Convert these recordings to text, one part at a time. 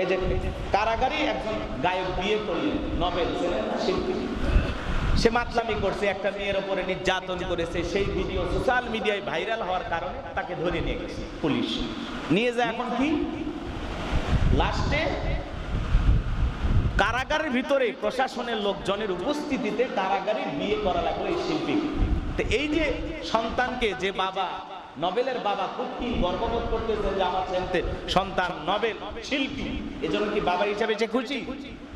এই যে কারাগারি একজন গায়ক বিয়ে করলেন নবেল শিল্পী। সে মাতলামি করছে, একটা মেয়ের উপরে নির্যাতন করেছে, সেই ভিডিও সোশ্যাল মিডিয়ায় ভাইরাল হওয়ার কারণে তাকে ধরে নিয়ে গেছে পুলিশ। নিয়ে যায় এখন কি? লাস্টে কারাগারের ভিতরে প্রশাসনের লোকজনের উপস্থিতিতে কারাগারে বিয়ে করা লাগল এই শিল্পী তো এই যে সন্তানকে, যে বাবা নবেলের বাবা খুব কি গর্ববোধ করতেছে যে আমার ছেলে সন্তান নবেল, শিল্পী। এজন্য কি বাবা হিসাবে সে খুশি?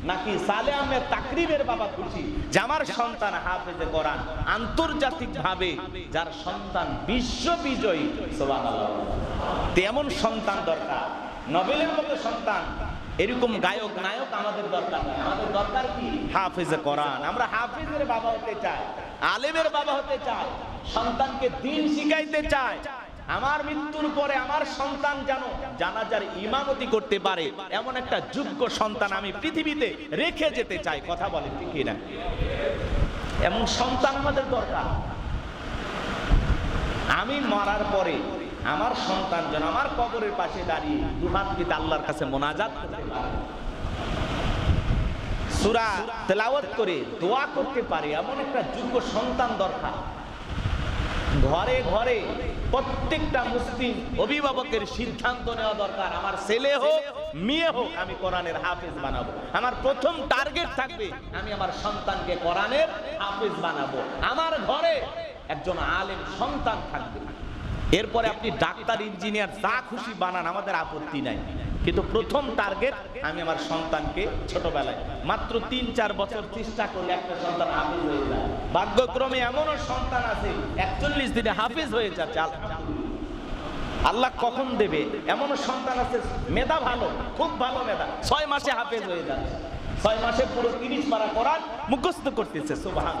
নাকি সালে আহমেদ তাকরিবের বাবা খুশি? যে আমার সন্তান হাফেজে কোরআন আন্তর্জাতিক ভাবে যার সন্তান বিশ্ব বিজয়ী, সুবহানাল্লাহ। তেমন সন্তান দরকার। নবেলের মতো সন্তান, এরকম গায়ক, নায়ক আমাদের দরকার নাই। আমাদের দরকার কি? হাফিজে কোরআন। আমরা হাফিজের বাবা হতে চাই, আলেমের বাবা হতে চাই। সন্তানকে দিন শিখাইতে চাই আমার মৃত্যুর পরে আমার সন্তান যেন জানাজার ইমামতি করতে পারে, এমন একটা যোগ্য সন্তান আমি পৃথিবীতে রেখে যেতে চাই, কথা বলেন ঠিক না এমন সন্তান আমাদের দরকার। আমি মরার পরে আমার সন্তান যেন আমার কবরের পাশে দাঁড়িয়ে দুহাত পিতা আল্লাহর কাছে মোনাজাত সূরা তেলাওয়াত করে দোয়া করতে পারে, এমন একটা যোগ্য সন্তান দরকার। ঘরে ঘরে প্রত্যেকটা মুসলিম অভিভাবকের সিদ্ধান্ত নেওয়া দরকার। আমার ছেলে হোক, মেয়ে হোক, আমি কোরআনের হাফেজ বানাবো। আমার প্রথম টার্গেট থাকবে, আমি আমার সন্তানকে কোরআনের হাফেজ বানাবো। আমার ঘরে একজন আলেম সন্তান থাকবে। এরপরে আপনি ডাক্তার, ইঞ্জিনিয়ার, যা খুশি বানান, আমাদের আপত্তি নাই। কিন্তু প্রথম টার্গেট আমি আমার সন্তানকে ছোটবেলায়, মাত্র তিন, চার বছর চেষ্টা করলে একটা সন্তান হাফিজ হয়ে যায়। ভাগ্যক্রমে এমনও সন্তান আছে, একচল্লিশ দিনে হাফিজ হয়ে যাচ্ছে আল্লাহ কখন দেবে? এমনও সন্তান আছে, মেধা ভালো, খুব ভালো মেধা, ছয় মাসে হাফেজ হয়ে যাচ্ছে। ছয় মাসে পুরো তিরিশ পারা করার মুখস্থ করতেছে সুবহান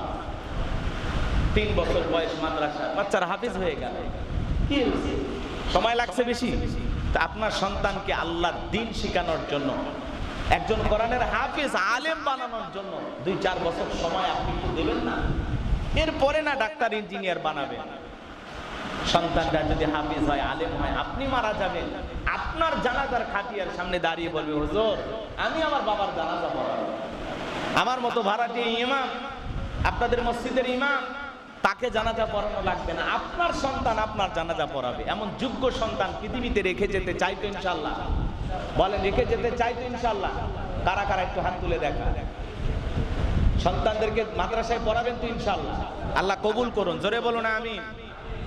তিন বছর বয়স মাদ্রাসা, বাচ্চারা হাফিজ হয়ে গেল। কি সময় লাগছে বেশি? তা আপনার সন্তানকে আল্লাহর দিন শেখানোর জন্য, একজন কোরআনের হাফিজ, আলেম বানানোর জন্য দুই চার বছর সময় আপনি একটু দেবেন না? এরপরে না ডাক্তার, ইঞ্জিনিয়ার বানাবেন সন্তানটা যদি হাফিজ হয়, আলেম হয়, আপনি মারা যাবেন। আপনার জানাজার খাটিয়ার সামনে দাঁড়িয়ে বলবে, হুজুর, আমি আমার বাবার জানাজা পড়াবো। আমার মতো ভাড়াটি ইমাম, আপনাদের মসজিদের ইমাম তাকে জানাজা পড়ানো লাগবে না। আপনার সন্তান আপনার জানাজা পড়াবে। এমন যোগ্য সন্তান পৃথিবীতে রেখে যেতে চাইতো ইনশাল্লাহ বলেন, রেখে যেতে চাইতো ইনশাল্লাহ কারা কারা একটু হাত তুলে দেখা। সন্তানদেরকে মাদ্রাসায় পড়াবেন তো ইনশাল্লাহ আল্লাহ কবুল করুন। জোরে বলুন আমি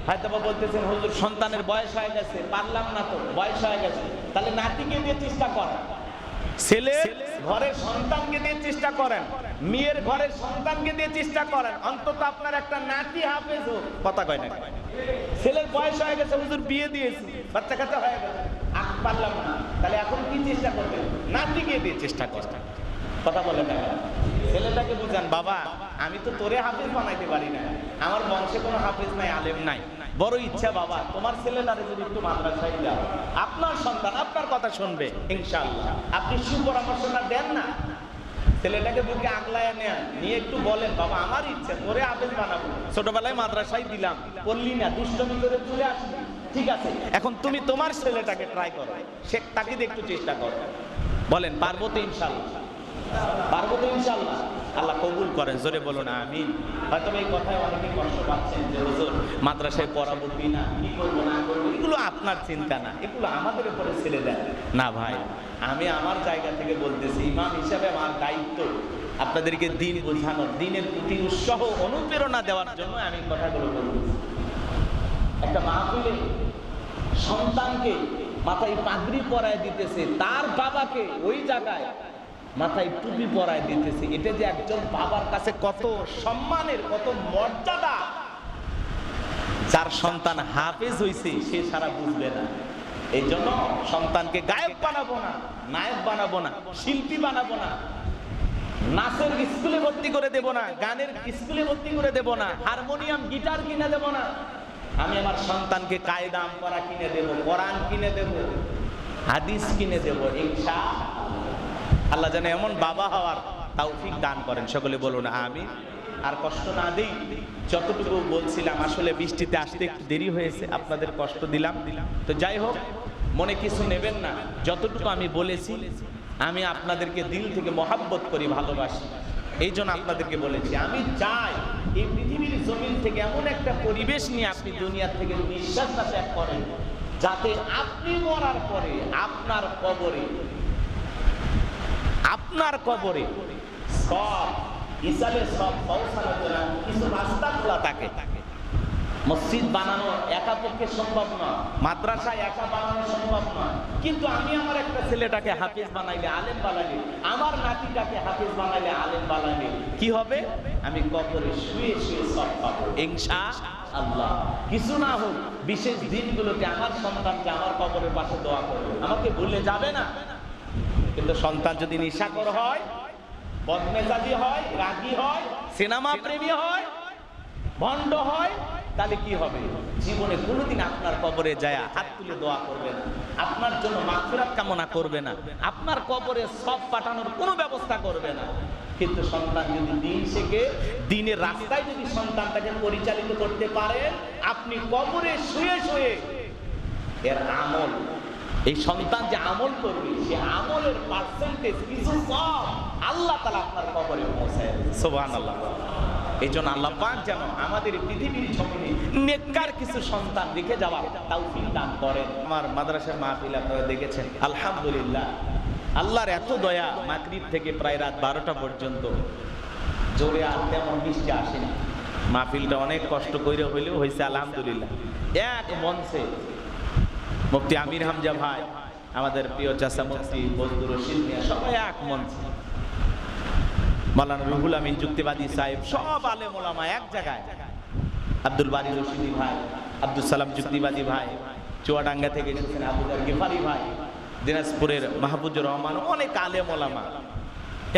হয়তো বলতেছেন, হুজুর, সন্তানের বয়স হয়ে গেছে। পারলাম না তো। বয়স হয়ে গেছে। তাহলে নাতিকে দিয়ে চেষ্টা করেন। ছেলে ঘরের সন্তানকে দিয়ে চেষ্টা করেন। মেয়ের ঘরের সন্তানকে দিয়ে চেষ্টা করেন। অন্তত আপনার একটা নাতি হাফেজ হোক। কথা কয় না ছেলের বয়স হয়ে গেছে, হুজুর বিয়ে দিয়েছি। বাচ্চা কাচ্চা হয়ে গেছে আখ পারলাম না। তাহলে এখন কি চেষ্টা করবেন? নাতিকে দিয়ে চেষ্টা করেন কথা বলে না ছেলেটাকে বুঝান, বাবা, আমি তো তোরে হাফেজ বানাইতে পারি না। আমার বংশে কোনো হাফেজ নাই, আলেম নাই। বড় ইচ্ছা বাবা, তোমার ছেলেটারে যদি একটু মাদ্রাসায় দাও আপনার সন্তান আপনার কথা শুনবে, ইনশাআল্লাহ। আপনি সুপরামর্শটা দেন না। ছেলেটাকে বুকে আগলায় নেন নিয়ে একটু বলেন, বাবা, আমার ইচ্ছা, তোরে আবেদ বানাবো। ছোটবেলায় মাদ্রাসায় দিলাম পড়লি না, দুষ্টমি করে চলে আসবি ঠিক আছে, এখন তুমি তোমার ছেলেটাকে ট্রাই করো। সে তাকে একটু চেষ্টা করো। বলেন, পারব তো ইনশাআল্লাহ? পারব তো ইনশাল্লাহ আল্লাহ কবুল করেন, জোরে হয়তো এই কথায় অনেকে কষ্ট পাচ্ছেন যে, হুজুর, মাদ্রাসায় পড়াবো কি না? কি করব, না করব? এগুলো আপনার চিন্তা না। এগুলো আমাদের উপরে ছেড়ে দেন। না ভাই, আমি আমার জায়গা থেকে বলতেছি, ইমাম হিসাবে আমার দায়িত্ব আপনাদেরকে দিন বোঝানোর, দিনের প্রতি উৎসাহ, অনুপ্রেরণা দেওয়ার জন্য আমি কথাগুলো বলতেছি। একটা মা মাহফিলে সন্তানকে মাথায় পাগড়ি পরায় দিতেছে, তার বাবাকে ওই জায়গায় মাথায় টুপি পরায় দিতেছে। এটা যে একজন বাবার কাছে কত সম্মানের, কত মর্যাদা। যার সন্তান হাফেজ হইছে, সে সারা বুঝবে না। এই জন্য সন্তানকে গায়ক বানাবো না, নায়ক বানাবো না, শিল্পী বানাবো না। নাচের স্কুলে ভর্তি করে দেব না, গানের স্কুলে ভর্তি করে দেব না, হারমোনিয়াম, গিটার কিনে দেব না। আমি আমার সন্তানকে কায়দাম করা কিনে দেব, কোরআন কিনে দেব, হাদিস কিনে দেব, ইনশা আল্লাহ যেন এমন বাবা হওয়ার তৌফিক দান করেন। সকলে বলুন আমি আর কষ্ট না দিই, যতটুকু বলছিলাম, আসলে বৃষ্টিতে আসতে একটু দেরি হয়েছে, আপনাদের কষ্ট দিলাম। তো যাই হোক, মনে কিছু নেবেন না, যতটুকু আমি বলেছি, আমি আপনাদেরকে দিল থেকে মহাব্বত করি, ভালোবাসি। এই জন্য আপনাদেরকে বলেছি, আমি চাই এই পৃথিবীর জমিন থেকে এমন একটা পরিবেশ নিয়ে আপনি দুনিয়ার থেকে নিঃশ্বাসটা ত্যাগ করেন, যাতে আপনি মরার পরে আপনার কবরে আপনার কবরে। সব হিসাবে সব পৌঁছানোর জন্য কিছু রাস্তা খোলা থাকে। মসজিদ বানানো একা পক্ষে সম্ভব নয় মাদ্রাসা একা বানানো সম্ভব নয় কিন্তু আমি আমার একটা ছেলেটাকে হাফিজ বানাইলে আলেম বানাইলে আমার নাতিটাকে হাফিজ বানাইলে আলেম বানাইলে কি হবে? আমি কবরে শুয়ে শুয়ে সব পাবো। ইনশা আল্লাহ। কিছু না হোক বিশেষ দিনগুলোতে আমার সন্তানকে আমার কবরের পাশে দোয়া করবে আমাকে ভুলে যাবে না। কিন্তু সন্তান যদি নিশাকর হয়, বদমেজাজি হয়, রাগী হয়, সিনেমা প্রেমী হয়, ভণ্ড হয়, তাহলে কি হবে? জীবনে কোনোদিন আপনার কবরে যায়, হাত তুলে দোয়া করবে না। আপনার জন্য মাগফিরাত কামনা করবে না। আপনার কবরে সব পাঠানোর কোনো ব্যবস্থা করবে না। কিন্তু সন্তান যদি দিন শেখে, দিনের রাস্তায় যদি সন্তানটাকে পরিচালিত করতে পারেন আপনি কবরে শুয়ে শুয়ে এর আমল এই সন্তান যে আমল করবে সে আমলের পার্সেন্টেজ কিছু কম আল্লাহ তালা আপনার কবরে পৌঁছায় সোবান আল্লাহ এই জন্য আল্লাহ পাক যেন আমাদের পৃথিবীর জমিনে নেককার কিছু সন্তান রেখে যাওয়া তাওফিক দান করেন। আমার মাদ্রাসার মাহফিল আপনারা দেখেছেন। আলহামদুলিল্লাহ। আল্লাহর এত দয়া মাগরিব থেকে প্রায় রাত বারোটা পর্যন্ত। জোরে আর তেমন বৃষ্টি আসেনি। মাহফিলটা অনেক কষ্ট করে হইলেও হয়েছে আলহামদুলিল্লাহ। এক মঞ্চে মুফতি আমির হামজা ভাই, আমাদের প্রিয় চাষা মুফতি বজদুর রশিদ মিয়া, সবাই এক মঞ্চে মালানা রুহুল আমিন, যুক্তিবাদী সাহেব, সব আলেম ওলামা এক জায়গায়। আব্দুল বারি রশিদি ভাই, আব্দুল সালাম যুক্তিবাদী ভাই, চুয়াডাঙ্গা থেকে এসেছেন আবুদার গেফারি ভাই, দিনাজপুরের মাহবুজুর রহমান, অনেক আলেম ওলামা।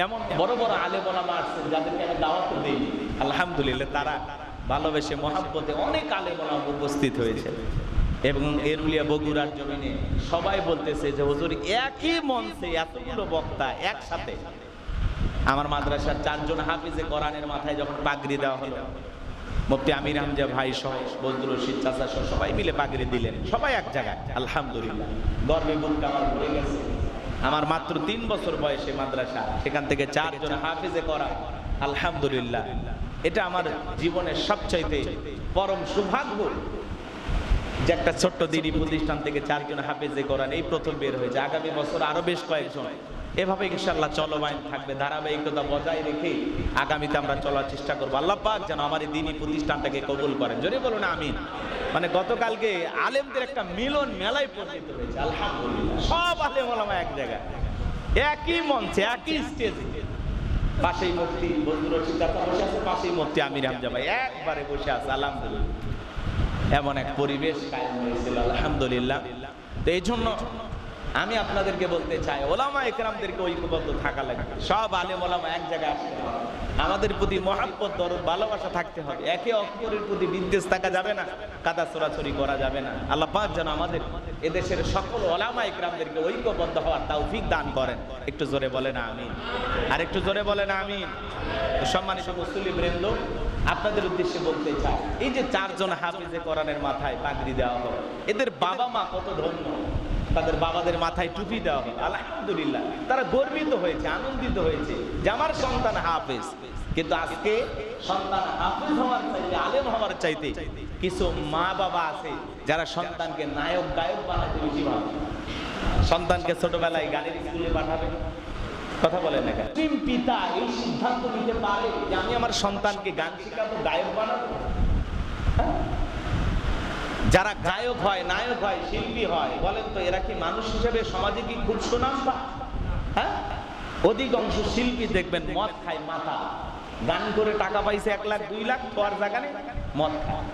এমন বড় বড় আলেম ওলামা আসছেন যাদেরকে আমি দাওয়াত দিই। আলহামদুলিল্লাহ, তারা ভালোবেসে, মহাব্বতে অনেক আলেম ওলামা উপস্থিত হয়েছে। এবং এরুলিয়া বগুড়ার জমিনে সবাই বলতেছে যে, হুজুর, একই মঞ্চে এতগুলো বক্তা একসাথে? আমার মাদ্রাসার চারজন হাফিজে কোরআনের মাথায় যখন পাগড়ি দেওয়া হলো, মুফতি আমির হামজা ভাই সহ বজরুল রশিদ চাচা সহ সবাই মিলে পাগড়ি দিলেন, সবাই এক জায়গায়, আলহামদুলিল্লাহ। গর্বে বুকটা আমার ভরে গেছে। আমার মাত্র তিন বছর বয়সে মাদ্রাসা, সেখান থেকে চারজন হাফিজে করা আলহামদুলিল্লাহ। এটা আমার জীবনের সবচাইতে পরম সৌভাগ্য। যে একটা ছোট্ট দিনী প্রতিষ্ঠান থেকে চারজন হাফেজে করান এই প্রথম বের হয়েছে। আগামী বছর আরও বেশ কয়েকজন। এভাবে ইনশাল্লাহ চলমান থাকবে, ধারাবাহিকতা বজায় রেখে আগামীতে আমরা চলার চেষ্টা করব। আল্লাহ পাক যেন আমার এই দিনী প্রতিষ্ঠানটাকে কবুল করেন। যদি বলুন আমি মানে গতকালকে আলেমদের একটা মিলন মেলায় পরিণত হয়েছে, আলহামদুলিল্লাহ। সব আলেম ওলামা এক জায়গায়। একই মঞ্চে, একই স্টেজে পাশেই মুক্তি বন্ধুর বসে আছে, পাশেই মুক্তি আমির হামজা ভাই। একবারে বসে আছে, আলহামদুলিল্লাহ। এমন এক পরিবেশ আলহামদুলিল্লাহ। তো এই জন্য আমি আপনাদেরকে বলতে চাই, ওলামা একরামদেরকে ঐক্যবদ্ধ থাকা লাগবে। সব আলেম ওলামা এক জায়গায় আসতে হবে। আমাদের প্রতি মহাব্বত, দরদ, ভালোবাসা থাকতে হবে। একে অপরের প্রতি বিদ্বেষ থাকা যাবে না, কাদা চোরাচুরি করা যাবে না। আল্লাহ পাক যেন আমাদের এদেশের সকল ওলামা একরামদেরকে ঐক্যবদ্ধ হওয়ার তৌফিক দান করেন। একটু জোরে বলেন আমিন। আর একটু জোরে বলেন আমিন। তো সম্মানিত মুসলিম বৃন্দ, আপনাদের উদ্দেশ্যে বলতে চাই, এই যে চারজন হাফিজে কোরআনের মাথায় পাগড়ি দেওয়া হলো, এদের বাবা মা কত ধন্য? তাদের বাবাদের মাথায় টুপি দেওয়া হলো আলহামদুলিল্লাহ। তারা গর্বিত হয়েছে, আনন্দিত হয়েছে যে আমার সন্তান হাফেজ। কিন্তু আজকে সন্তান হাফেজ হওয়ার চাইতে, আলেম হওয়ার চাইতে কিছু মা বাবা আছে যারা সন্তানকে নায়ক, গায়ক বানাতে বেশি ভাবে সন্তানকে ছোটবেলায় গানের স্কুলে পাঠাবে। কথা বলেন না কেন? পিতা এই সিদ্ধান্ত নিতে পারে যে আমি আমার সন্তানকে গান শেখাবো, গায়ক বানাবো? যারা গায়ক হয়, নায়ক হয়, শিল্পী হয়, বলেন তো এরা কি মানুষ হিসেবে সমাজে কি খুব সুনাম পায়? হ্যাঁ? অধিকাংশ শিল্পী দেখবেন মদ খায় মাথা। গান করে টাকা পাইছে এক লাখ, দুই লাখ পর জায়গা নেই মদ খায়।